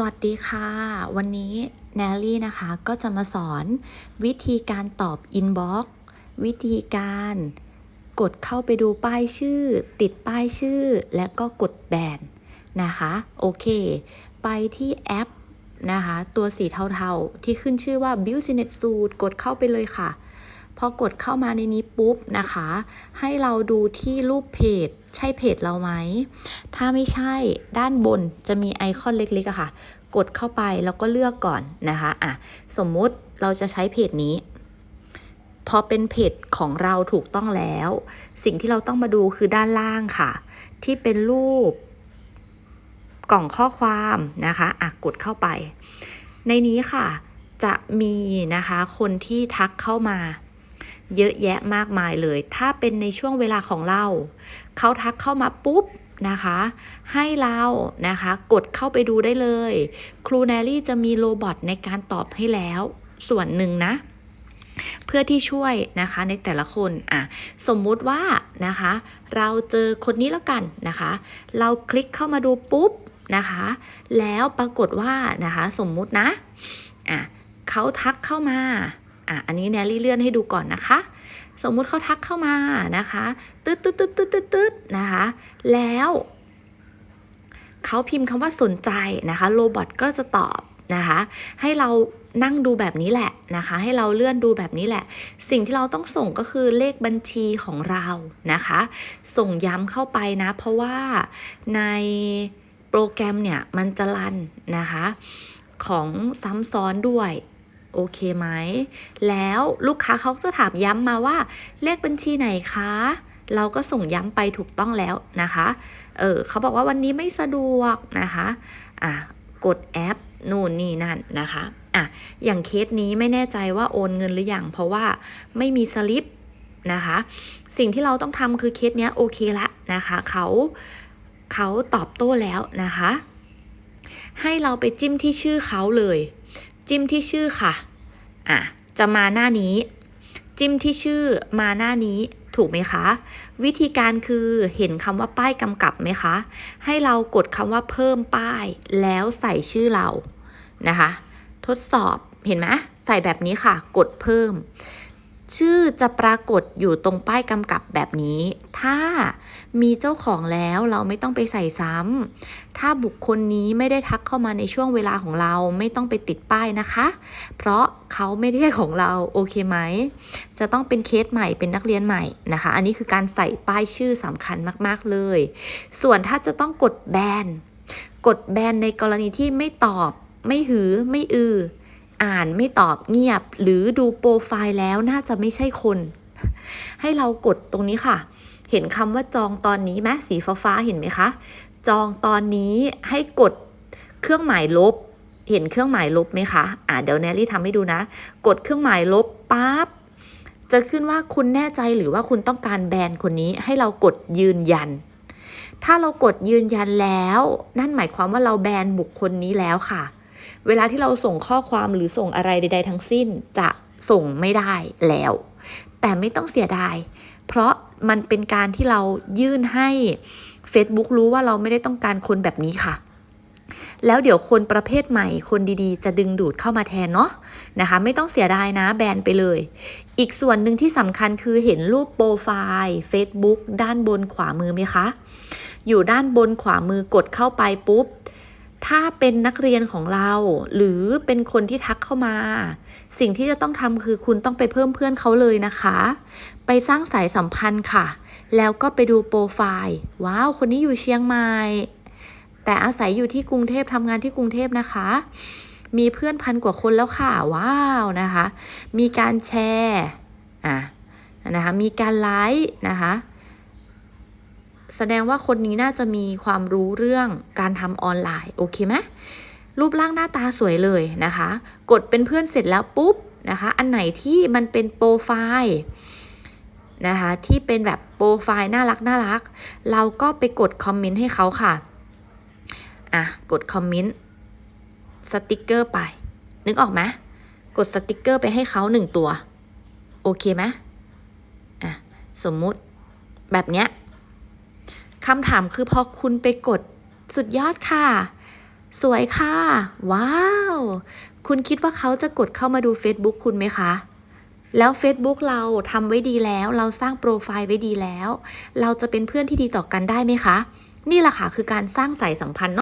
สวัสดีค่ะ วันนี้แนลลี่นะคะก็จะมาสอนวิธีการตอบอินบ็อกซ์วิธีการกดเข้าไปดูป้ายชื่อ ติดป้ายชื่อ และก็กดแบนนะคะ โอเค ไปที่แอปนะคะ ตัวสีเทาๆ ที่ขึ้นชื่อว่า Business Suite กดเข้าไปเลยค่ะ พอกดเข้ามาในนี้ปุ๊บนะคะ ให้เราดูที่รูปเพจ ใช่เพจเราไหม ถ้าไม่ใช่ด้านบนจะมีไอคอนเล็กๆอะค่ะ กดเข้าไปแล้วก็เลือกก่อนนะคะอะสมมุติเราจะใช้เพจนี้ พอเป็นเพจของเราถูกต้องแล้ว สิ่งที่เราต้องมาดูคือด้านล่างค่ะ ที่เป็นรูปกล่องข้อความนะคะอะกดเข้าไป ในนี้ค่ะ จะมีนะคะคนที่ทักเข้ามา เยอะแยะมากมายเลย ถ้าเป็นในช่วงเวลาของเรา เขาทักเข้ามาปุ๊บนะคะ ให้เรานะคะ กดเข้าไปดูได้เลย ครูแนลลี่จะมีโรบอทในการตอบให้แล้ว ส่วนหนึ่งนะ เพื่อที่ช่วยนะคะในแต่ละคนอะสมมุติว่านะคะ เราเจอคนนี้แล้วกันนะคะ เราคลิกเข้ามาดูปุ๊บนะคะ แล้วปรากฏว่านะคะ สมมุตินะอะเขาทักเข้ามา อะอันนี้แนลลี่เลื่อนให้ดูก่อนนะคะ สมมุติเขาทักเข้ามานะคะตึ๊ดตึ๊ดตึ๊ดตึ๊ดตึ๊ดตึ๊ดนะคะ แล้วเขาพิมพ์คำว่าสนใจนะคะโรบอทก็จะตอบนะคะ ให้เรานั่งดูแบบนี้แหละนะคะ ให้เราเลื่อนดูแบบนี้แหละ สิ่งที่เราต้องส่งก็คือเลขบัญชีของเรานะคะ ส่งย้ำเข้าไปนะ เพราะว่าในโปรแกรมเนี่ยมันจะรันนะคะ ของซ้ำซ้อนด้วย โอเคไหม แล้วลูกค้าเขาจะถามย้ำมาว่า เลขบัญชีไหนคะ เราก็ส่งย้ำไปถูกต้องแล้วนะคะ เออเขาบอกว่าวันนี้ไม่สะดวกนะคะ อะ กดแอปนู่นนี่นั่นนะคะ อะ อย่างเคสนี้ไม่แน่ใจว่าโอนเงินหรือยัง เพราะว่าไม่มีสลิปนะคะ สิ่งที่เราต้องทำคือเคสเนี้ยโอเคละนะคะ เขาเขาตอบโต้แล้วนะคะ ให้เราไปจิ้มที่ชื่อเขาเลย จิ้มที่ชื่อค่ะ อะ จะมาหน้านี้ จิ้มที่ชื่อมาหน้านี้ถูกไหมคะ วิธีการคือเห็นคำว่าป้ายกำกับไหมคะ ให้เรากดคำว่าเพิ่มป้ายแล้วใส่ชื่อเรานะคะ ทดสอบเห็นไหมใส่แบบนี้ค่ะ กดเพิ่ม ชื่อจะปรากฏอยู่ตรงป้ายกำกับแบบนี้ ถ้ามีเจ้าของแล้วเราไม่ต้องไปใส่ซ้ำ ถ้าบุคคลนี้ไม่ได้ทักเข้ามาในช่วงเวลาของเราไม่ต้องไปติดป้ายนะคะ เพราะเขาไม่ได้ของเราโอเคไหม จะต้องเป็นเคสใหม่เป็นนักเรียนใหม่นะคะ อันนี้คือการใส่ป้ายชื่อสำคัญมากๆเลย ส่วนถ้าจะต้องกดแบน กดแบนในกรณีที่ไม่ตอบ ไม่หือ ไม่อือ อ่านไม่ตอบเงียบ หรือดูโปรไฟล์แล้วน่าจะไม่ใช่คน ให้เรากดตรงนี้ค่ะ เห็นคำว่าจองตอนนี้ไหมสีฟ้าๆเห็นไหมคะ จองตอนนี้ให้กดเครื่องหมายลบ เห็นเครื่องหมายลบไหมคะอ่าเดี๋ยวแนลลี่ทำให้ดูนะ กดเครื่องหมายลบปั๊บจะขึ้นว่าคุณแน่ใจหรือว่าคุณต้องการแบนคนนี้ให้เรากดยืนยัน ถ้าเรากดยืนยันแล้ว นั่นหมายความว่าเราแบนบุคคลนี้แล้วค่ะ เวลาที่เราส่งข้อความหรือส่งอะไรใด ๆ ทั้งสิ้นจะส่งไม่ได้แล้ว แต่ไม่ต้องเสียดาย เพราะมันเป็นการที่เรายื่นให้ Facebook รู้ว่าเราไม่ได้ต้องการคนแบบนี้ค่ะ แล้วเดี๋ยวคนประเภทใหม่คนดีๆ จะดึงดูดเข้ามาแทนเนาะนะคะ ไม่ต้องเสียดายนะแบนไปเลย อีกส่วนหนึ่งที่สำคัญคือเห็นรูปโปรไฟล์ Facebook ด้านบนขวามือไหมคะ อยู่ด้านบนขวามือกดเข้าไปปุ๊บ ถ้าเป็นนักเรียนของเรา หรือเป็นคนที่ทักเข้ามา สิ่งที่จะต้องทำคือคุณต้องไปเพิ่มเพื่อนเขาเลยนะคะ ไปสร้างสายสัมพันธ์ค่ะ แล้วก็ไปดูโปรไฟล์ว้าว คนนี้อยู่เชียงใหม่แต่อาศัยอยู่ที่กรุงเทพทำงานที่กรุงเทพนะคะ มีเพื่อนพันกว่าคนแล้วค่ะ ว้าวนะคะ มีการแชร์อะนะคะมีการไลค์นะคะ แสดงว่าคนนี้น่าจะมีความรู้เรื่องการทำออนไลน์โอเคไหมรูปร่างหน้าตาสวยเลยนะคะ กดเป็นเพื่อนเสร็จแล้วปุ๊บนะคะ อันไหนที่มันเป็นโปรไฟล์นะคะที่เป็นแบบโปรไฟล์น่ารักน่ารัก เราก็ไปกดคอมเมนต์ให้เขาค่ะ อะ กดคอมเมนต์สติกเกอร์ไป นึกออกไหมกดสติกเกอร์ไปให้เขาหนึ่งตัว โอเคไหมอะ สมมุติแบบเนี้ย คำถามคือพอคุณไปกดสุดยอดค่ะ สวยค่ะ ว้าว คุณคิดว่าเขาจะกดเข้ามาดู Facebook คุณไหมคะแล้ว Facebook เราทำไว้ดีแล้ว เราสร้างโปรไฟล์ไว้ดีแล้ว เราจะเป็นเพื่อนที่ดีต่อกันได้ไหมคะ นี่แหละค่ะคือการสร้างสายสัมพันธ์เนาะ